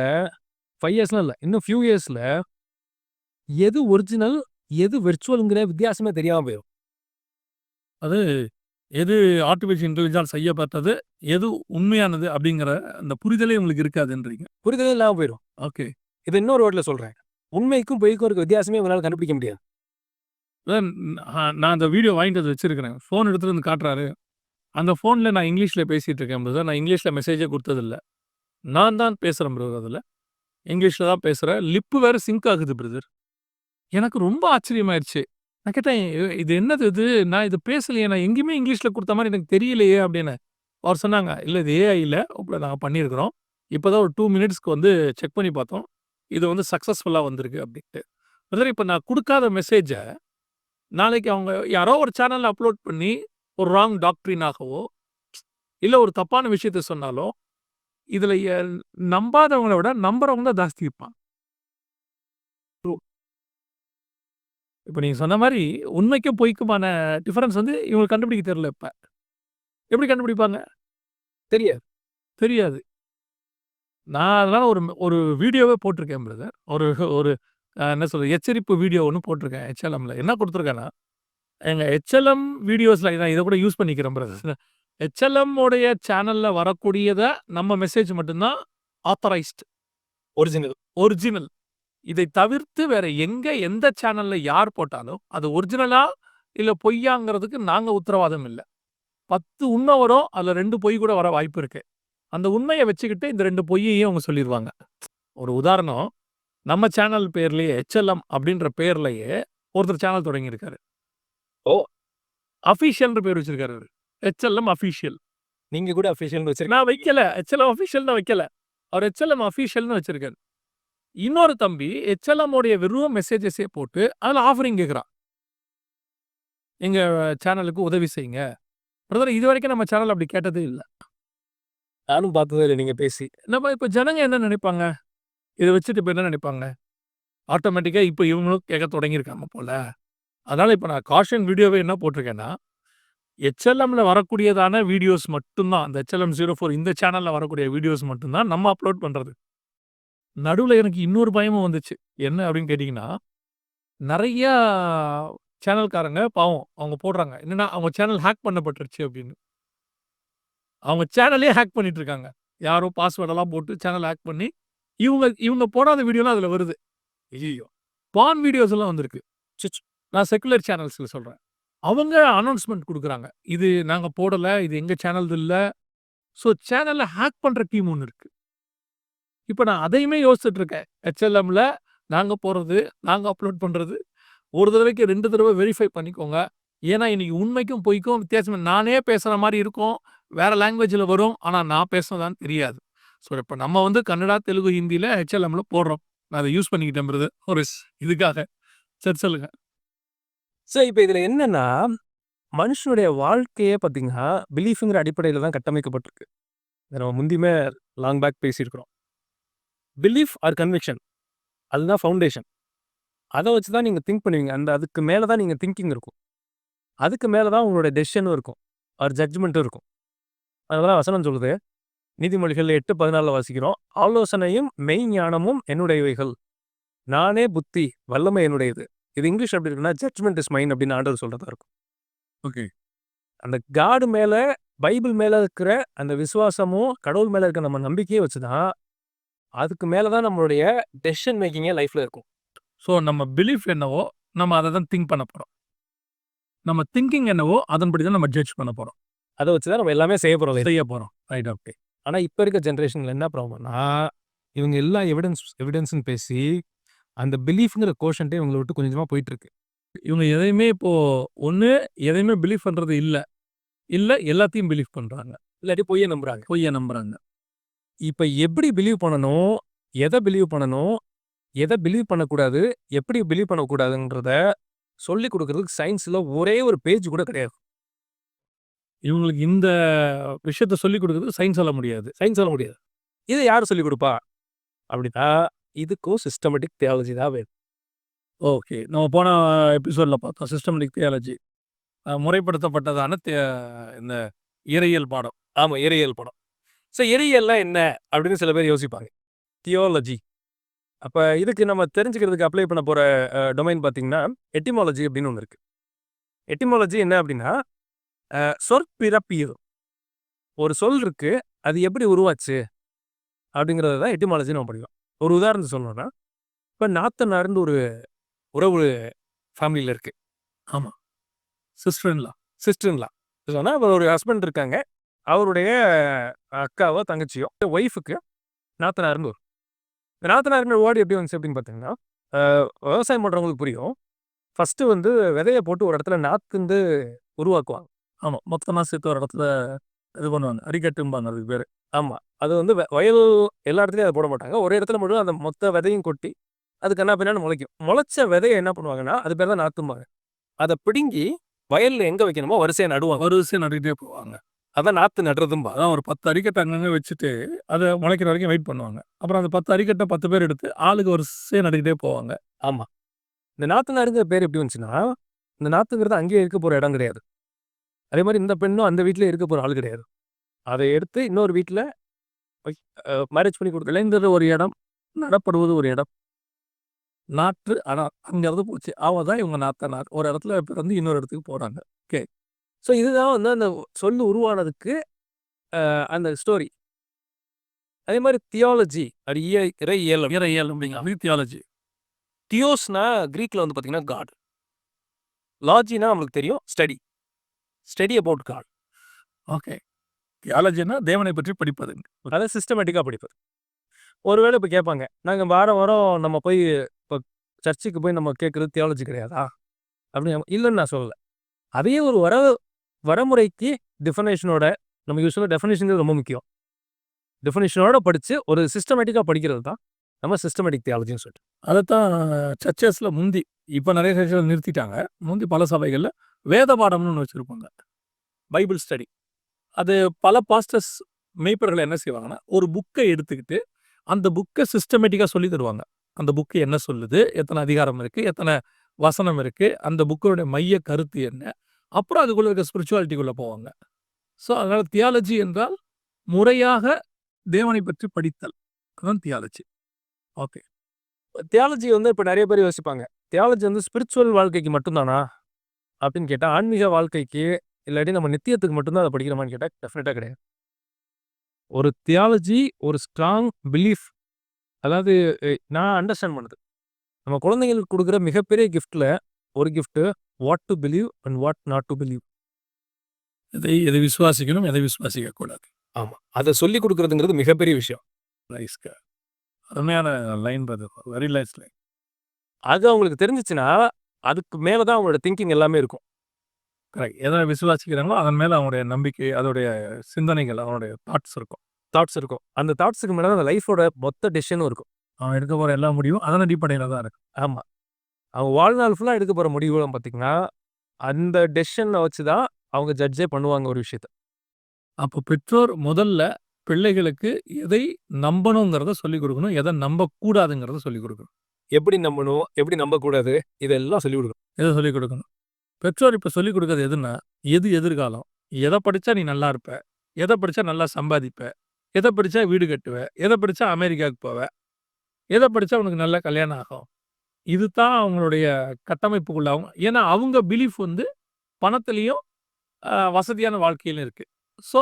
5 இயர்ஸ்லாம் இல்ல. இன்னும் ஃபியூ இயர்ஸ்ல எது ஒரிஜினல், எது விர்ச்சுவல்ங்கிற வித்தியாசமே தெரியாம போயிரும். அது எது ஆர்டிஃபிஷியல் இன்டெலிஜென்ஸ் செய்யப்பட்டது, எது உண்மையானது அப்படிங்கிற அந்த புரிதலே உங்களுக்கு இருக்காதுன்றீங்க. புரிதலே இல்லாம போயிரும். ஓகே. இத இன்னொரு வேர்ட்ல சொல்றேன். உண்மைக்கும் பொய்க்கும் இருக்க வித்தியாசமே உங்களால் கண்டுபிடிக்க முடியாது. நான் அந்த வீடியோ வாங்கிட்டு வந்து வச்சிருக்கிறேன். ஃபோன் எடுத்துட்டு வந்து காட்டுறாரு. அந்த ஃபோனில் நான் இங்கிலீஷ்ல பேசிட்டு இருக்கேன் பிரதர். நான் இங்கிலீஷில் மெசேஜே கொடுத்ததில்ல நான் தான் பேசுகிறேன் பிரதர் அதுல. இங்கிலீஷ்ல தான் பேசுறேன். லிப்பு வேற சிங்க் ஆகுது பிரதர். எனக்கு ரொம்ப ஆச்சரியமாயிருச்சு. நான் கேட்டேன், "இது என்னது இது? நான் இது பேசலையே. நான் எங்கேயுமே இங்கிலீஷ்ல கொடுத்த மாதிரி எனக்கு தெரியலையே" அப்படின்னு. அவர் சொன்னாங்க, இல்லை இது ஏஐல இப்போ நாங்கள் பண்ணியிருக்கிறோம். இப்பதான் ஒரு டூ மினிட்ஸ்க்கு வந்து செக் பண்ணி பார்த்தோம். இது வந்து சக்சஸ்ஃபுல்லா வந்திருக்கு" அப்படின்ட்டு. பிரதர் இப்ப நான் குடுக்காத மெசேஜ நாளைக்கு அவங்க யாரோ ஒரு சேனல்ல அப்லோட் பண்ணி ஒரு ராங் டாக்ட்ரினாகவோ, இல்ல ஒரு தப்பான விஷயத்த சொன்னாலோ, இதுல நம்பாதவங்கள விட நம்புறவங்க தான் ஜாஸ்தி இருப்பாங்க. இப்ப நீங்க சொன்ன மாரி உண்மைக்கும் பொய்க்குமான டிஃபரன்ஸ் வந்து இவங்களுக்கு கண்டுபிடிக்க தெரியல இப்ப. எப்படி கண்டுபிடிப்பாங்க? தெரியாது. தெரியாது. நான் அதனால ஒரு ஒரு வீடியோவே போட்டிருக்கேன் பிரதர். ஒரு ஒரு அ என்ன சொல்றது? எச்சரிப்பு வீடியோ ஒண்ணு போட்டிருக்கேன் HLMல. என்ன குடுத்துருக்கேன்னா, எங்க HLM வீடியோஸ்ல நான் இத கூட யூஸ் பண்ணிக்கிறேன் பிரதர். HLM உடைய சேனல்ல வரக்கூடியத நம்ம மெசேஜ் மட்டும் தான் ஆத்தரைஸ்ட். ஒரிஜினல். ஒரிஜினல். இதை தவிர்த்து வேற எங்க எந்த சேனல்ல யார் போட்டாலும், அது ஒரிஜினலா இல்ல பொய்யாங்கிறதுக்கு நாங்க உத்தரவாதம் இல்ல. 10 உண்ம வரும். அதுல 2 பொய் கூட வர வாய்ப்பு இருக்கு. அந்த உண்மைய வச்சுக்கிட்டு இந்த 2 பொய்யையும் அவங்க சொல்லிருவாங்க. ஒரு உதாரணம், நம்ம சேனல் பேர்லயே HLM அப்படின்ற பேர்லயே ஒருத்தர் சேனல் தொடங்கியிருக்காரு. ஓ! அஃபிஷியல்ன்ற பேர் வச்சிருக்காரு. HLM official. நீங்க கூட அஃபிஷியல்னு வச்சிருக்கீங்க. நான் வைக்கல. HLM அஃபிஷியல்னு வைக்கல. அவர் HLM அஃபிஷியல்னு வச்சிருக்காரு. இன்னொரு தம்பி உடைய வெறும் மெசேஜஸே போட்டு அதுல ஆஃபரிங் கேட்கிறான். எங்க சேனலுக்கு உதவி செய்யுங்க. பிரதர் இதுவரைக்கும் நம்ம சேனல் அப்படி கேட்டதே இல்ல. நானும் பார்த்ததே இல்லை நீங்கள் பேசி. நம்ம இப்போ ஜனங்க என்ன நினைப்பாங்க? இதை வச்சுட்டு இப்போ என்ன நினைப்பாங்க? ஆட்டோமேட்டிக்காக இப்போ இவங்களும் கேட்க தொடங்கியிருக்காங்க போல் அதனால் இப்போ நான் காஷன் வீடியோவே என்ன போட்டிருக்கேன்னா, HLMல வரக்கூடியதான வீடியோஸ் மட்டும்தான் அந்த ஹெச்எல்எம் ஜீரோ ஃபோர் இந்த சேனலில் வரக்கூடிய வீடியோஸ் மட்டும்தான் நம்ம அப்லோட் பண்ணுறது நடுவில் எனக்கு இன்னொரு பயமும் வந்துச்சு. என்ன அப்படின்னு கேட்டிங்கன்னா நிறையா சேனல்காரங்க பாவம் அவங்க போடுறாங்க. என்னன்னா அவங்க சேனல் ஹேக் பண்ணப்பட்டுருச்சு அப்படின்னு. அவங்க சேனலே ஹேக் பண்ணிட்டு இருக்காங்க. யாரோ பாஸ்வேர்டெல்லாம் போட்டு சேனல் ஹேக் பண்ணி, இவங்க இவங்க போடாத வீடியோலாம் அதில் வருது. ஐயோ பான் வீடியோஸ் எல்லாம் வந்திருக்கு. நான் செக்குலர் சேனல்ஸில் சொல்கிறேன் அவங்க அனௌன்ஸ்மெண்ட் கொடுக்குறாங்க இது நாங்கள் போடலை இது எங்கள் சேனல்து இல்லை ஸோ சேனலில் ஹேக் பண்ணுற டீம் ஒன்று இருக்குது இப்போ நான் அதையுமே யோசிச்சுட்டு இருக்கேன். நாங்கள் போடுறது, நாங்கள் அப்லோட் பண்ணுறது ஒரு தடவைக்கு ரெண்டு தடவை வெரிஃபை பண்ணிக்கோங்க. ஏன்னா இன்னைக்கு உண்மைக்கும் பொய்க்கும் வித்தியாசம் நானே பேசுகிற மாதிரி இருக்கும். வேற லாங்குவேஜில் வரும். ஆனால் நான் பேசுனதான்னு தெரியாது. ஸோ இப்போ நம்ம வந்து கன்னடா, தெலுங்கு, ஹிந்தியில் ஹெச்எல்எம்ல போடுறோம். நான் அதை யூஸ் பண்ணிக்கிட்டேன் ஒரு இதுக்காக. சரி சொல்லுங்க. சார் இப்போ இதில் என்னன்னா, மனுஷனுடைய வாழ்க்கையே பார்த்தீங்கன்னா, பிலீஃப்ங்கிற அடிப்படையில் தான் கட்டமைக்கப்பட்டிருக்கு. இத நம்ம முந்தியுமே லாங் பேக் பேசியிருக்கிறோம். Belief or conviction. அதுதான் ஃபவுண்டேஷன். அதை வச்சு தான் நீங்கள் திங்க் பண்ணுவீங்க. அந்த அதுக்கு மேலே தான் நீங்கள் திங்கிங் இருக்கும். அதுக்கு மேல தான் உங்களுடைய டெசிஷனும் இருக்கும். ஆர் ஜட்ஜ்மென்ட்டும் இருக்கும். அதனால தான் வசனம் சொல்லுது. நீதிமொழிகள் 8:14ல வாசிக்கிறோம். ஆலோசனையும் மெய்ஞானமும் என்னுடையவைகள். நானே புத்தி, வல்லமை என்னுடையது. இது இங்கிலீஷ் எப்படி இருக்குன்னா, ஜட்ஜ்மென்ட் இஸ் மைன் அப்படின்னு ஆண்டவர் சொல்றதா இருக்கும். ஓகே. அந்த காட் மேல, பைபிள் மேல இருக்கிற அந்த விசுவாசமும், கடவுள் மேல இருக்கிற நம்ம நம்பிக்கைய வச்சு தான், அதுக்கு மேல தான் நம்மளுடைய டெசிஷன் மேக்கிங்கே லைஃப்ல இருக்கும். ஸோ நம்ம பிலீஃப் என்னவோ, நம்ம அத தான் திங்க் பண்ண போறோம். நம்ம திங்கிங் என்னவோ, அதன்படி தான் நம்ம ஜட்ஜ் பண்ண போறோம். அத வச்சு தான் நம்ம எல்லாமே செய்ய போறோம். செய்ய போறோம். Right okay. ஆனா இப்ப இருக்க ஜெனரேஷன்ல என்ன ப்ராப்ளம்னா, இவங்க எல்லாம் எவிடன்ஸ் எவிடன்ஸ்ன்னு பேசி, அந்த பிலீஃப்ங்கிற கோஷன்ட்டே இவங்கள விட்டு கொஞ்சம் கொஞ்சமா போயிட்டு இருக்கு. இவங்க எதையுமே இப்போ ஒண்ணு எதையுமே பிலீவ் பண்றது இல்ல. இல்ல எல்லாத்தையும் பிலீவ் பண்றாங்க. இல்லாட்டி பொய்ய நம்புறாங்க. பொய்ய நம்புறாங்க. இப்ப எப்படி பிலீவ் பண்ணணும்? எத பிலீவ் பண்ணணும்? எத பிலீவ் பண்ணக்கூடாது? எப்படி பிலீவ் பண்ணக்கூடாதுன்றத சொல்லிக் குடுக்குறதுக்கு சயின்ஸ்ல ஒரே ஒரு பேஜ் கூட கிடையாது. இவங்களுக்கு இந்த விஷயத்த சொல்லிக் குடுக்குறது சயின்ஸ் சொல்ல முடியாது. சயின்ஸ் சொல்ல முடியாது. இத யாரு சொல்லிக் குடுப்பா? அப்படின்னா, இதுக்கும் சிஸ்டமேட்டிக் தியாலஜி தான் வேணும். ஓகே. நம்ம போன எபிசோட்ல பார்த்தோம். Systematic theology. முறைப்படுத்தப்பட்டதான தே இந்த இறையியல் பாடம். ஆமா, இறையியல் படம். சோ இறையியல்னா என்ன? அப்படின்னு சில பேர் யோசிப்பாங்க. தியாலஜி. அப்ப இதுக்கு நம்ம தெரிஞ்சுக்கிறதுக்கு அப்ளை பண்ண அ டொமைன் பார்த்தீங்கன்னா, எட்டிமாலஜி அப்படின்னு ஒண்ணு இருக்கு. எட்டிமாலஜி என்ன அப்படின்னா, அஹ், சொற்பிறப்பியல். ஒரு சொல் இருக்கு அது எப்படி உருவாச்சு? அப்படிங்கிறத தான் எட்டிமாலஜி நம்ம படிக்கிறோம். ஒரு உதாரணத்தை சொல்லணும்னா இப்போ நாத்தனார்னு ஒரு உறவு ஃபேமிலியில் இருக்கு. சிஸ்டர் இன்லா சிஸ்டர்லா சொன்னால் அவர் ஒரு ஹஸ்பண்ட் இருக்காங்க. அவருடைய அக்காவோ தங்கச்சியோ ஒய்ஃபுக்கு நாத்தனார்னு வரும். இந்த நாத்தனாருங்கிற வேர்டு எப்படி வந்துச்சு அப்படின்னு பார்த்தீங்கன்னா விவசாயம் பண்ணுறவங்களுக்கு புரியும். ஃபஸ்ட்டு வந்து விதைய போட்டு ஒரு இடத்துல நாத்துந்து உருவாக்குவாங்க. ஆமா. மொத்தமா சேர்த்து ஒரு இடத்துல இது பண்ணுவாங்க. அரிக்கட்டும்பாங்க அதுக்கு பேரு. ஆமாம் அது வந்து வயல் எல்லா இடத்துலையும் அதை போட மாட்டாங்க. ஒரு இடத்துல மட்டும் அந்த மொத்த விதையும் கொட்டி அது கண்ணா பின்னாடி முளைக்கும். முளைச்ச விதையை என்ன பண்ணுவாங்கன்னா அது பேர் தான் நாத்தும்பாங்க. அதை பிடுங்கி வயலில் எங்கே வைக்கணுமோ வரிசையை நடுவாங்க. வரிசையா நட்டுக்கிட்டே போவாங்க. அதான் நாற்று நடுறதும்பா. அதான் ஒரு பத்து அரிக்கட்டை அங்கங்க வச்சுட்டு அதை முளைக்கிற வரைக்கும் வெயிட் பண்ணுவாங்க. அப்புறம் அந்த பத்து அரிக்கட்டை பத்து பேர் எடுத்து ஆளுக்கு வரிசையா நட்டுக்கிட்டே போவாங்க. ஆமாம் இந்த நாத்துனாருங்கிற பேர் எப்படி வந்துச்சுன்னா இந்த நாத்துங்கிறது அங்கேயே இருக்க போகிற இடம் கிடையாது. அதே மாதிரி இந்த பெண்ணும் அந்த வீட்டிலே இருக்க போகிற ஆள் கிடையாது. அதை எடுத்து இன்னொரு வீட்டில் மேரேஜ் பண்ணி கொடுக்கல விளைந்தது ஒரு இடம் நடப்படுவது ஒரு இடம். நாற்று ஆனா அங்கிருந்து போச்சு. அவ தான் இவங்க நாத்தனார். ஒரு இடத்துல பிறந்து இன்னொரு இடத்துக்கு போறாங்க. ஸோ இதுதான் வந்து அந்த சொல்லு உருவானதுக்கு அந்த ஸ்டோரி அதே மாதிரி தியாலஜி அது இய இறை இயல் வீர இயல் அப்படிங்கிற தியாலஜி தியோஸ்னா கிரீக்கில் வந்து பார்த்தீங்கன்னா காட் லாஜினா நம்மளுக்கு தெரியும் study study about God okay தியாலஜினா தேவனை பற்றி படிப்பது. அதை சிஸ்டமேட்டிக்காக படிப்பது. ஒருவேளை இப்போ கேட்பாங்க நாங்கள் வாரம் வாரம் நம்ம போய் இப்போ சர்ச்சுக்கு போய் நம்ம கேட்குறது தியாலஜி கிடையாதா? அப்படின்னு இல்லைன்னு நான் சொல்லலை. அதே ஒரு வர வரமுறைக்கு டெஃபனேஷனோட நம்ம யூஸ்வலாக டெஃபனேஷனுக்கு ரொம்ப முக்கியம். டெஃபனேஷனோட படித்து ஒரு சிஸ்டமேட்டிக்காக படிக்கிறது தான் நம்ம சிஸ்டமேட்டிக் தியாலஜின்னு சொல்லிட்டு. அதை தான் சர்ச்சஸில் முந்தி இப்போ நிறைய சர்ச்சஸ்ல நிறுத்திட்டாங்க. முந்தி பல சபைகளில் வேத பாடம்னு ஒன்று வச்சுருப்பாங்க. பைபிள் ஸ்டடி அது பல பாஸ்டர்ஸ் மெய்ப்பர்கள் என்ன செய்வாங்கன்னா ஒரு புக்கை எடுத்துக்கிட்டு அந்த புக்கை சிஸ்டமேட்டிக்காக சொல்லி தருவாங்க. அந்த புக்கு என்ன சொல்லுது? எத்தனை அதிகாரம் இருக்குது எத்தனை வசனம் இருக்கு? அந்த புக்கோடைய மைய கருத்து என்ன? அப்புறம் அதுக்குள்ளே இருக்க ஸ்பிரிச்சுவாலிட்டிக்குள்ளே போவாங்க. ஸோ அதனால் தியாலஜி என்றால் முறையாக தேவனை பற்றி படித்தல். அதுதான் தியாலஜி ஓகே தியாலஜி வந்து இப்போ நிறைய பேர் யோசிப்பாங்க. தியாலஜி வந்து ஸ்பிரிச்சுவல் வாழ்க்கைக்கு மட்டும்தானா? அப்படின்னு கேட்டால் ஆன்மீக வாழ்க்கைக்கு இல்லாட்டி நம்ம நித்தியத்துக்கு மட்டும்தான் அதை படிக்கிறோமான்னு கேட்டால் டெஃபினட்டாக கிடையாது. ஒரு தியாலஜி ஒரு ஸ்ட்ராங் பிலீஃப் அதாவது நான் அண்டர்ஸ்டாண்ட் பண்ணுது. நம்ம குழந்தைங்களுக்கு கொடுக்குற மிகப்பெரிய கிஃப்டில் ஒரு gift what to believe and what not to believe எதை எதை விசுவாசிக்கணும் எதை விசுவாசிக்க கூடாது ஆமாம் அதை சொல்லி கொடுக்குறதுங்கிறது மிகப்பெரிய விஷயம். ரைஸ்க அருமையான லைன் பிரதர் வெரி லைஸ் லைன் அது அவங்களுக்கு தெரிஞ்சிச்சுன்னா அதுக்கு மேலே தான் அவங்களோட திங்கிங் எல்லாமே இருக்கும். கரெக்ட் எதை விசுவாசிக்கிறாங்களோ அதன் மேல அவனுடைய நம்பிக்கை அதோடைய சிந்தனைகள் அவனுடைய தாட்ஸ் இருக்கும். தாட்ஸ் இருக்கும். அந்த தாட்ஸுக்கு மேலே அந்த லைஃபோட மொத்த டெசிஷனும் இருக்கும். அவன் எடுக்க போற எல்லா முடிவும் அதன் அடிப்படையில தான் இருக்கு. ஆமாம் அவங்க வாழ்நாள் ஃபுல்லாக எடுக்க போகிற முடிவுலாம் பார்த்தீங்கன்னா அந்த டெசிஷனை வச்சு தான் அவங்க ஜட்ஜே பண்ணுவாங்க ஒரு விஷயத்த. அப்போ பெற்றோர் முதல்ல பிள்ளைகளுக்கு எதை நம்பணுங்கிறத சொல்லிக் கொடுக்கணும் எதை நம்பக்கூடாதுங்கிறத சொல்லிக் கொடுக்கணும். எப்படி நம்பணும் எப்படி நம்பக்கூடாது இதெல்லாம் சொல்லி கொடுக்கணும். எதை சொல்லிக் கொடுக்கணும். பெற்றோர் இப்போ சொல்லிக் கொடுக்கறது எதுன்னா எது எதிர்காலம்? எதை படிச்சா நீ நல்லா இருப்ப? எதை படிச்சா நல்லா சம்பாதிப்ப? எதை படிச்சா வீடு கட்டுவ? எதை படிச்சா அமெரிக்காவுக்கு போவ? எதை படிச்சா உனக்கு நல்ல கல்யாணம் ஆகும்? இதுதான் அவங்களுடைய கட்டமைப்புக்குள்ள அவங்க ஏன்னா அவங்க பிலீஃப் வந்து பணத்துலேயும் வசதியான வாழ்க்கையிலும் இருக்கு. ஸோ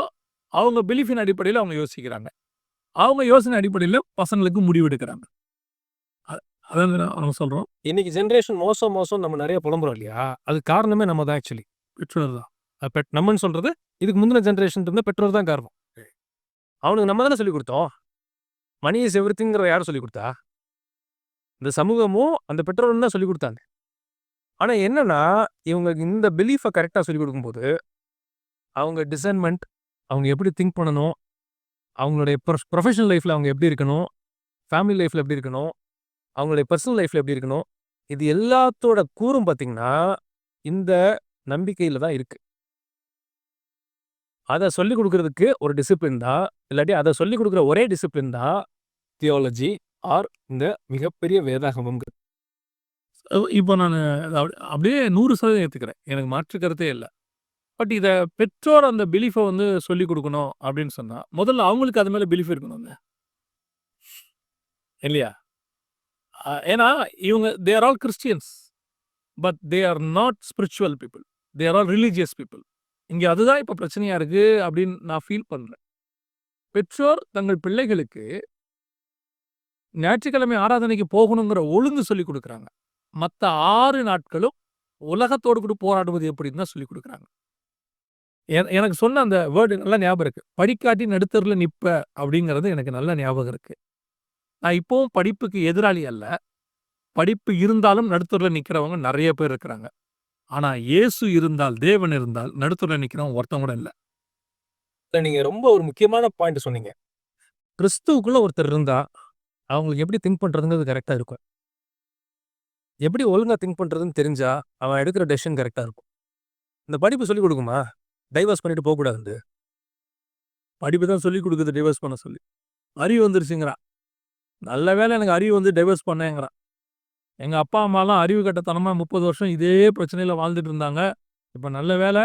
அவங்க பிலீஃபின் அடிப்படையில் அவங்க யோசிக்கிறாங்க. அவங்க யோசனை அடிப்படையில் பசங்களுக்கு முடிவெடுக்கிறாங்க அதான் நம்ம சொல்றோம். இன்னைக்கு ஜென்ரேஷன் மோசம் மோசம் நம்ம நிறைய புலம்புறோம் இல்லையா? அது காரணமே நம்ம தான் ஆக்சுவலி பெற்றோர் தான். பெட் நம்மன்னு சொல்றது இதுக்கு முந்தின ஜென்ரேஷன் இருந்த பெற்றோர் தான் காரணம். அவனுக்கு நம்ம தானே சொல்லி கொடுத்தோம்? மணி இஸ் எவ்ரிதிங்கிற யார் சொல்லி கொடுத்தா? இந்த சமூகமும் அந்த பெற்றோரும் தான் சொல்லி கொடுத்தாங்க ஆனால் என்னன்னா இவங்க இந்த பிலீஃபை கரெக்டாக சொல்லிக் கொடுக்கும்போது அவங்க டிசைன்மெண்ட் அவங்க எப்படி திங்க் பண்ணணும் அவங்களுடைய ப்ரொஃபஷனல் லைஃப்பில் அவங்க எப்படி இருக்கணும் ஃபேமிலி லைஃப்பில் எப்படி இருக்கணும் அவங்களுடைய பர்சனல் லைஃப்பில் எப்படி இருக்கணும் இது எல்லாத்தோட கூறும் பார்த்தீங்கன்னா இந்த நம்பிக்கையில் தான் இருக்குது அதை சொல்லிக் கொடுக்குறதுக்கு ஒரு டிசிப்ளின் தான் இல்லாட்டி அதை சொல்லிக் கொடுக்குற ஒரே டிசிப்ளின் தான் தியாலஜி ஆர் இந்த மிகப்பெரிய வேதாகமம் இப்போ நான் அப்படியே நூறு சதவீதம் எடுத்துக்கிறேன் எனக்கு மாற்று கருத்தே இல்லை. பட் இதை பெற்றோர் அந்த பிலீஃபை வந்து சொல்லி கொடுக்கணும் அப்படின்னு சொன்னா முதல்ல அவங்களுக்கு அது மேலே பிலீஃப் இருக்கணும் இல்லையா? ஏன்னா இவங்க they are all Christians but they are not spiritual people they are all religious people இங்க அதுதான் இப்ப பிரச்சனையா இருக்கு அப்படின்னு நான் ஃபீல் பண்றேன். பெற்றோர் தங்கள் பிள்ளைகளுக்கு ஞாயிற்றுக்கிழமை ஆராதனைக்கு போகணுங்கிற ஒழுங்கு சொல்லிக் குடுக்குறாங்க. மத்த 6 நாட்களும் உலகத்தோடு கூட போராடுவது எப்படின்னு தான் சொல்லிக் குடுக்குறாங்க. எனக்கு சொன்ன அந்த வேர்ட் நல்லா ஞாபகம் இருக்கு. "படிக்காட்டி நடுத்தெருவுல நிப்ப" அப்படிங்கிறது எனக்கு நல்ல ஞாபகம் இருக்கு. நான் இப்பவும் படிப்புக்கு எதிராளி அல்ல. படிப்பு இருந்தாலும் நடுத்தெருவுல நிக்கிறவங்க நெறைய பேர் இருக்கிறாங்க. ஆனா இயேசு இருந்தால், தேவன் இருந்தால் நடுத்தெருவுல நிக்கிறவன் ஒருத்தன் கூட இல்ல. இல்ல நீங்க ரொம்ப ஒரு முக்கியமான பாயிண்ட் சொன்னீங்க. கிறிஸ்துவுக்குள்ள ஒருத்தர் இருந்தா, அவங்களுக்கு எப்படி திங்க் பண்ணுறதுங்கிறது கரெக்டாக இருக்கும். எப்படி ஒழுங்கா திங்க் பண்ணுறதுன்னு தெரிஞ்சால் அவன் எடுக்கிற டெசிஷன் கரெக்டாக இருக்கும். இந்த படிப்பு சொல்லிக் கொடுக்குமா டைவர்ஸ் பண்ணிட்டு போகக்கூடாது படிப்பு தான் சொல்லிக் கொடுக்குது டைவர்ஸ் பண்ண சொல்லி. அறிவு வந்துருச்சுங்கிறான். நல்ல வேலை எனக்கு அறிவு வந்து டைவர்ஸ் பண்ணேங்கிறான். எங்கள் அப்பா, அம்மாலாம் அறிவு கட்டத்தனமாக முப்பது வருஷம் இதே பிரச்சனையில் வாழ்ந்துட்டு இருந்தாங்க. இப்போ நல்ல வேலை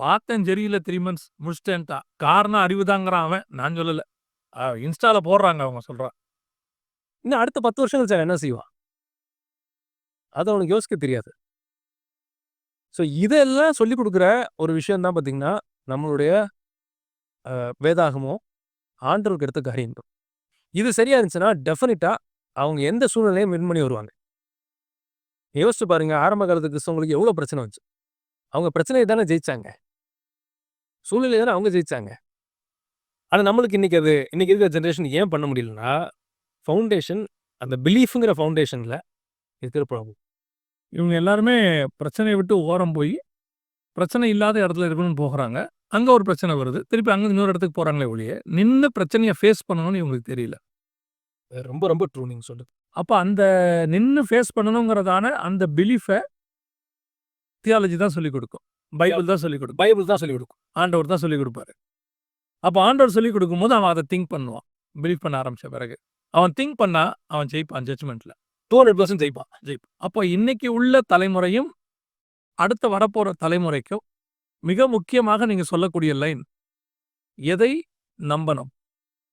பார்த்தேன் சரியில்லை த்ரீ மந்த்ஸ் முடிச்சிட்டேன்ட்டா காரணம் அறிவுதாங்கிறான் அவன். நான் சொல்லலை இன்ஸ்டாவில் போடுறாங்க அவங்க சொல்கிறான் இன்னும் அடுத்த 10 வருஷம் சார் என்ன செய்வான்? அது அவனுக்கு யோசிக்க தெரியாது. ஸோ இதெல்லாம் சொல்லிக் கொடுக்குற ஒரு விஷயம் தான் பார்த்தீங்கன்னா, நம்மளுடைய வேதாகமோ ஆண்டவருக்கு எடுத்த காரியம். இது சரியா இருந்துச்சுன்னா, டெஃபினட்டாக அவங்க எந்த சூழ்நிலையும் வின் பண்ணி வருவாங்க. யோசிச்சு பாருங்க, ஆரம்ப காலத்து கிறிஸ்தவங்களுக்கு எவ்வளோ பிரச்சனை வந்துச்சு. அவங்க பிரச்சனையை தானே ஜெயிச்சாங்க. சூழ்நிலை தானே அவங்க ஜெயிச்சாங்க. ஆனா நம்மளுக்கு இன்னைக்கு அது இன்னைக்கு இருக்கிற ஜென்ரேஷன் ஏன் பண்ண முடியலன்னா, ஃபவுண்டேஷன் அந்த பிலீஃப்ங்கிற ஃபவுண்டேஷன்ல இருக்கிற ப்ராப்ளம். இவங்க எல்லாருமே பிரச்சனைய விட்டு ஓரம் போயி, பிரச்சனை இல்லாத இடத்துல இருக்கணும்னு போகுறாங்க. அங்க ஒரு பிரச்சனை வருது. திருப்பி அங்க இன்னொரு இடத்துக்கு போறாங்களே ஒழிய, நின்னு பிரச்சனைய ஃபேஸ் பண்ணணும்னு இவங்களுக்கு தெரியல. ரொம்ப ரொம்ப ட்ரூ நீங்க சொல்றது. அப்ப அந்த நின்னு ஃபேஸ் பண்ணணுங்கிறதான அந்த பிலீஃப தியாலஜி தான் சொல்லிக் குடுக்கும். பைபிள் தான் சொல்லிக் குடுக்கும். பைபிள் தான் சொல்லிக் குடுக்கும். ஆண்டவர் தான் சொல்லிக் குடுப்பாரு. அப்ப ஆண்டவர் சொல்லிக் குடுக்கும்போது அவன் அத திங்க் பண்ணுவான். பிலீவ் பண்ண ஆரம்பிச்ச பிறகு. அவன் திங்க் பண்ணா அவன் ஜெயிப்பான் ஜட்ஜ்மென்ட்ல. 200% ஜெயிப்பான். ஜெயிப்பான். அப்போ இன்னைக்கு உள்ள தலைமுறையும், அடுத்து வரப்போற தலைமுறைக்கும் மிக முக்கியமாக நீங்க சொல்லக்கூடிய லைன், எதை நம்பணும்?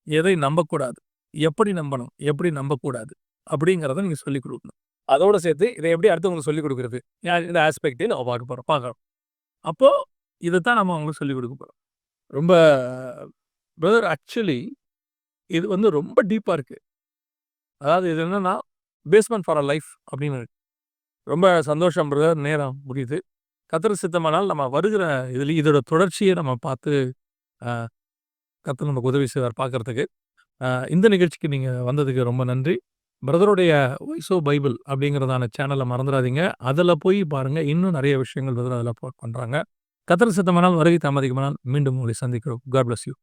எதை நம்பக்கூடாது? எப்படி நம்பணும்? எப்படி நம்பக்கூடாது? அப்படிங்கிறத நீங்க சொல்லிக் குடுக்கணும். அதோட சேர்த்து இத எப்படி அடுத்தவங்களுக்கு சொல்லிக் குடுக்குறது? இந்த ஆஸ்பெக்ட் நம்ம பார்க்க போறோம் பார்க்குறோம். அப்போ இதத்தான் நம்ம அவங்களுக்கு சொல்லிக் குடுக்க போறோம். ரொம்ப பிரதர் ஆக்சுவலி இது வந்து ரொம்ப டீப்பா இருக்கு. அதாவது இது என்னென்னா பேஸ்மெண்ட் ஃபார் அ லைஃப் அப்படின்னு இருக்கு. ரொம்ப சந்தோஷம் பிரதர். நேரம் முடியுது. கத்திர சித்தமானால் நம்ம வருகிற இதில் இதோட தொடர்ச்சியை நம்ம பார்த்து கத்து நமக்கு உதவி செய்வார் பார்க்கறதுக்கு. இந்த நிகழ்ச்சிக்கு நீங்கள் வந்ததுக்கு ரொம்ப நன்றி. பிரதருடைய வாய்ஸ் ஆஃப் பைபிள் அப்படிங்கிறதான சேனலை மறந்துடாதீங்க அதில் போய் பாருங்கள் இன்னும் நிறைய விஷயங்கள் பிரதர் அதில் அப்லோட் பண்ணுறாங்க கர்த்தர் சித்தமானால் வருகை தாமதிக்குமானால் மீண்டும் உங்களை சந்திக்கிறோம். God bless you.